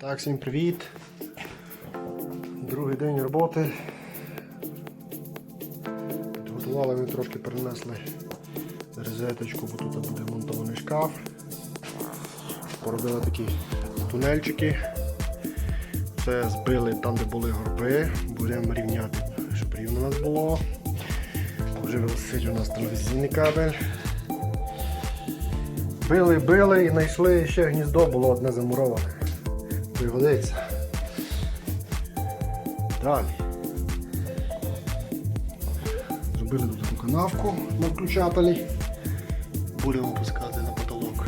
Так, всім привіт. Другий день роботи. Підготували ми трошки перенесли розеточку, бо тут буде монтований шкаф. Поробили такі тунельчики. Це збили там, де були горби. Будемо рівняти, щоб рівно у нас було. Вже висить у нас телевізійний кабель. Били, били і знайшли ще гніздо, було одне замуроване. Пригодиться. Далі. Зробили тут таку канавку на включателі. Будемо пускати на потолок.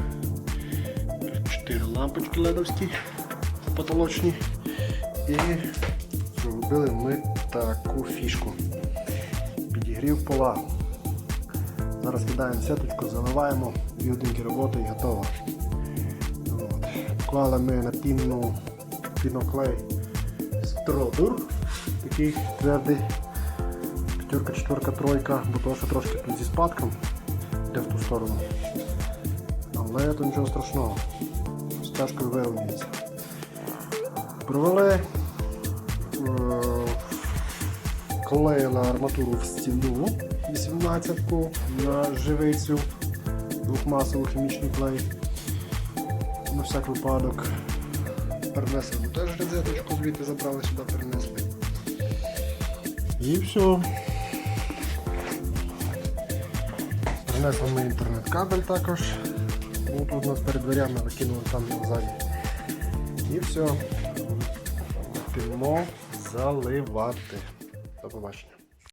Чотири лампочки ледовські потолочні. І зробили ми таку фішку. Підігрів пола. Зараз кидаємо сеточку, заливаємо, дві роботи і готово. От. Поклали ми на пінну піноклей стродур, такий твердий, п'ятерка, четверка, тройка, бо того, що трошки тут зі спадком йде в ту сторону. Але то нічого страшного, з тяжкою вирівнюється. Провели, е, клеїли арматуру в стіну 18-ку на живицю, двохмасовий хімічний клей. На всяк випадок. Перенесли ми теж розеточку, звідти забрали сюди, перенесли. І все. Принесли ми інтернет-кабель також. Був тут у нас перед дверями, викинули там ззаді. І все. Підемо заливати. До побачення.